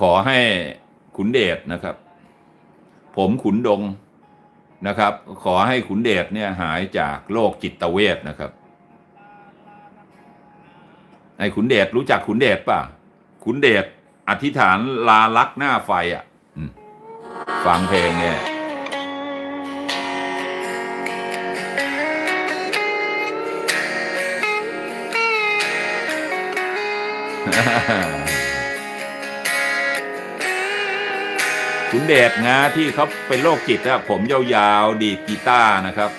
ขอให้ขุนเดชนะครับ ผมขุนดงนะครับ ขอให้ขุนเดชเนี่ยหายจากโรคจิตเวทนะครับไอ้ขุนเดชรู้จักขุนเดชป่ะขุนเดชอธิษฐานลาลักหน้าไฟอะฟังเพลงเนี่ย ขุนเดชนะที่เขาเป็นโรคจิตนะผมยาวๆ ดีดกีตาร์นะครับ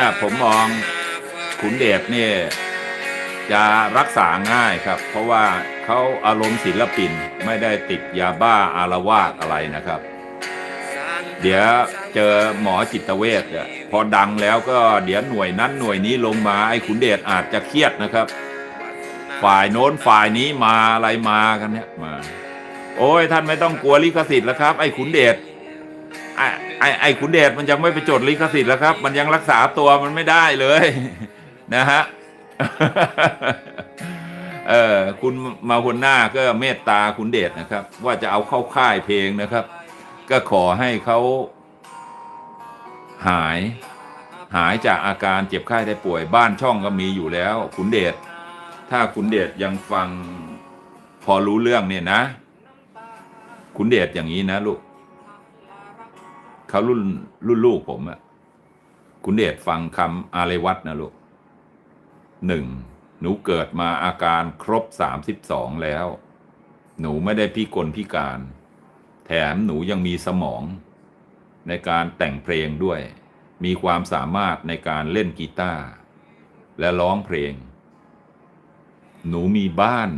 เนี่ยผมมองขุนเดชเนี่ยจะรักษาง่ายครับ เพราะว่าเขาอารมณ์ศิลปินไม่ได้ติดยาบ้าอารวาสอะไรนะครับ เดี๋ยวเจอหมอจิตเวชเนี่ยพอดังแล้วก็เดี๋ยวหน่วยนั้นหน่วยนี้ลงมาไอ้ขุนเดชอาจจะเครียดนะครับ ฝ่ายโน้นฝ่ายนี้มาอะไรมากันเนี่ยมา โอ้ยท่านไม่ต้องกลัวลิขสิทธิ์แล้วครับ ไอ้ขุนเดช ไอ้ไอ้ไอ้ขุนเดชมันยังไม่ไปจดลิขสิทธิ์แล้วครับ มันยังรักษาตัวมันไม่ได้เลย นะฮะเออคุณมาคนหน้าก็เมตตาขุนเดชนะครับ ว่าจะเอาเข้าค่ายเพลงนะครับ ก็ขอให้เขาหายหายจากอาการเจ็บไข้ได้ป่วยบ้านช่องก็มีอยู่แล้วขุนเดชถ้าขุนเดชยังฟังพอรู้เรื่องเนี่ยนะขุนเดชอย่างนี้นะลูก เขารุ่นรุ่นลูกผมอะขุนเดชฟังคำอาเรวัตนะลูกหนึ่งหนูเกิดมาอาการครบสามสิบสองแล้ว หนูไม่ได้พิกลพิการ แถมหนูยังมีสมอง ในการแต่งเพลงด้วย มีความสามารถในการเล่นกีตาร์และร้องเพลง หนูมีบ้าน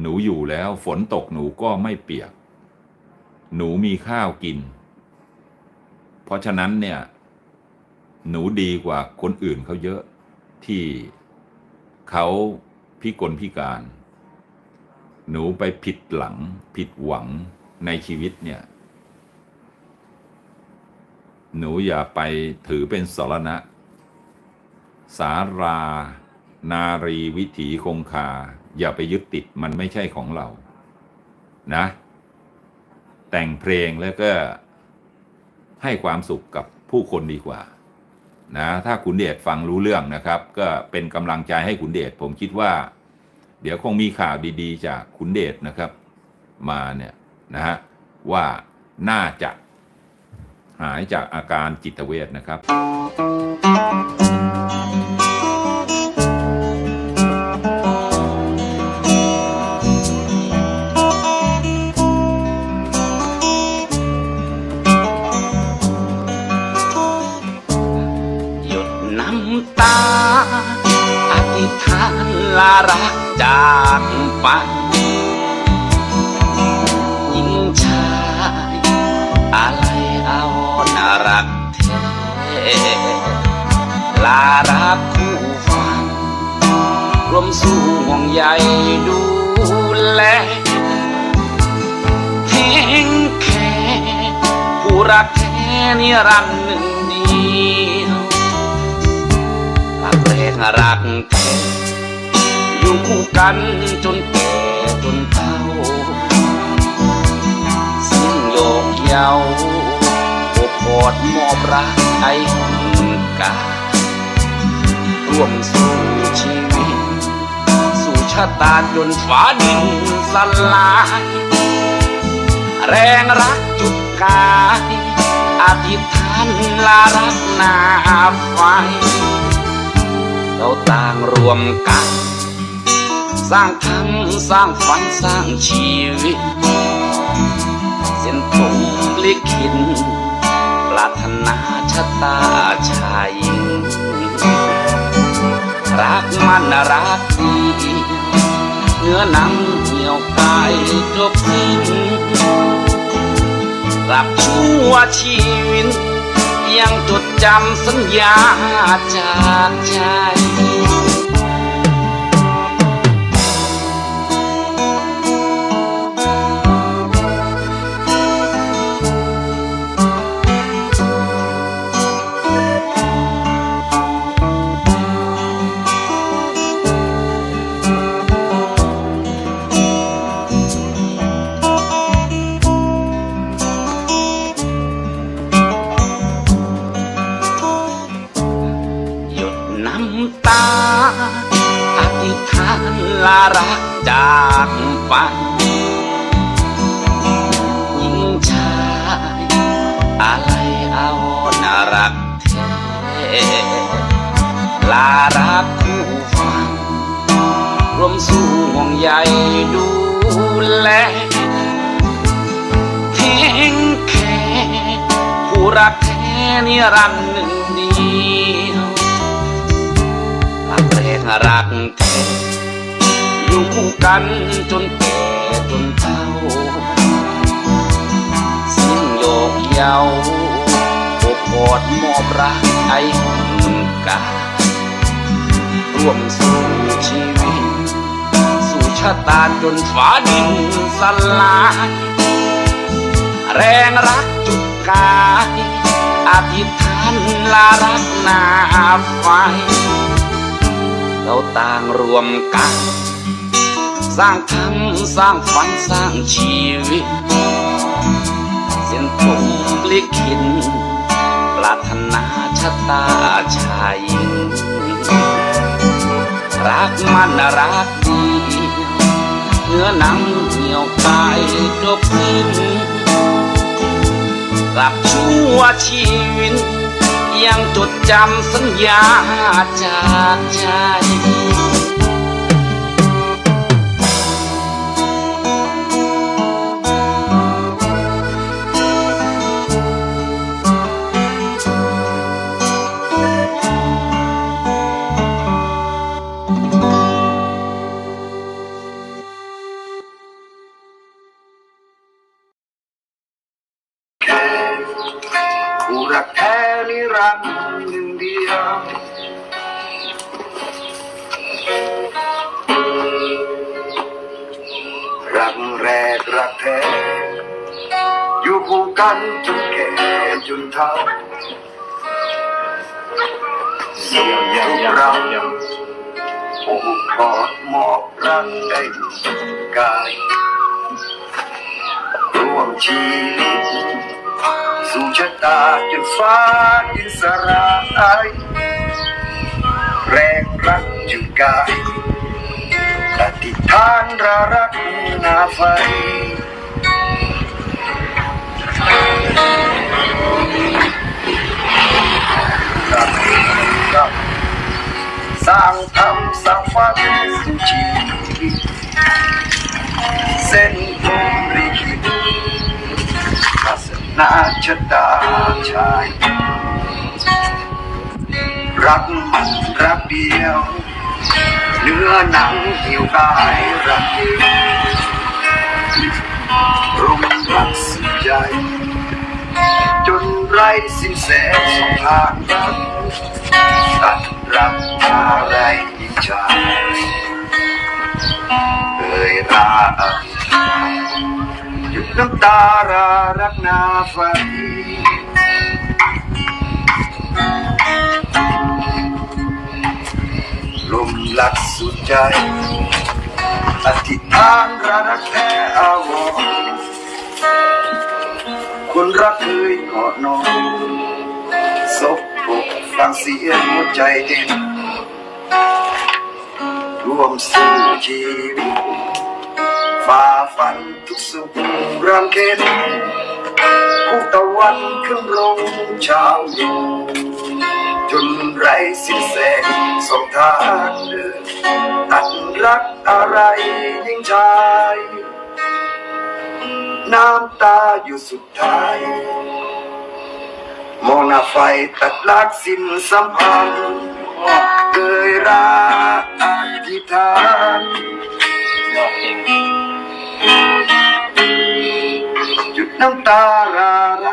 หนูอยู่แล้วฝนตกหนูก็ไม่เปียก หนูมีข้าวกิน เพราะฉะนั้นเนี่ย หนูดีกว่าคนอื่นเขาเยอะที่เขาพิกลพิการ หนูไปผิดหลัง ผิดหวังในชีวิตเนี่ย หนูอย่าไปถือเป็นสรณะ สารา นารีวิถีคงคา อย่าไปยึดติดมันไม่ใช่ของเรา นะ แต่งเพลงแล้วก็ ให้ความสุขกับผู้คนดีกว่านะถ้าขุนเดชฟังรู้เรื่องนะครับ ก็เป็นกำลังใจให้ขุนเดชผมคิดว่า เดี๋ยวคงมีข่าวดีๆ จากขุนเดชนะครับ มาเนี่ยนะฮะว่าน่าจะหายจากอาการจิตเวชนะครับ ลารักคู่ฟังรวมสู้ห่วงใยดูแลเพียงแค่ผู้รักแท้นิรันดร์หนึ่งเดียวรักแรกรักแท้อยู่คู่กันจนแก่จนเฒ่าเสียงโยกเยาโอดมอบรักให้การ่วมสู้ชีวิต สู่ชะตาจนฟ้าดินสลาย แรงรักจุดกายอธิษฐานลารักนาไฟเราต่างรวมกัน สร้างทำสร้างฝันสร้างชีวิตเส้นตรงลิขิต รารถนาชะตาชายหญิง รักมันรักดีเนื้อหนังเหี่ยวกายจบสิ้นกลับชั่วชีวิตยังจดจำสัญญาจากใจ ธิษฐานลารักจากไปหญิงชายอะไรเอาน่ารักแท้ลารักคู่ฟังรวมสู้ห่วงใยดูแลเข่งแค่ผู้รักแท้นิรันดร์หนึ่งักแรกรักแท้อยู่คู่กันจนแก่จนเฒ่าสิ้นโยกเยาอบกอดมอบรักไอ้หุ่นการ่วมสู้ชีวิต สู่ชะตาจนฟ้าดินสลายแรงรักจุดกายอธิษฐานลารักหนาไฟ เราต่างรวมกัน สร้างคำสร้างฝันสร้างชีวิต เส้นผมลิขิตปรารถนาชะตาชายหญิงรักมันรักดีเนื้อหนังเหี่ยวกายจบสิ้นกลับชั่วชีวิต ยังจดจำสัญญาจากใจ รันดร์หนึ่งเดียวรักแรกรักแท้ อยู่คู่กันจนแก่จนเฒ่าเสียงทุกเราโอ้กอดหมอบรักได้กายร่วมชีวิต สู่ชะตาจนฟ้าดินสลายแรงรักจุดกายอธิษฐานระรักนาไฟสร้างทำสร้างฝันสู่ชีวิตเส้นผม นาชะตาชาย รักมันรักเดียว เนื้อหนังหิวกายรักเดียวรุมรักสุดใจ จนไร้สิ้นแสงสองทางตัดรักอะไรยิ่งใจเอ่ยราอธิษฐา น้ำตารารักนาไฟลมลักสุดใจอธิษฐานรารักแท้อาวรคนรักเคยกอดนอนศพอกฟังเสียงหัวใจเต้นรวมสู้ชีวิต ฝ่าฟันทุกสุขรำเค็ญคู่ตะวันขึ้นลงเช้าเย็นจนไรสิ้นแสงสองทางเดินตัดรักอะไรยิ่งชาย น้ำตาอยู่สุดท้าย มองหน้าไฟตัดลักสิ้นสัมพันธ์เคยรักอธิษฐาน จุดน้ำตารารั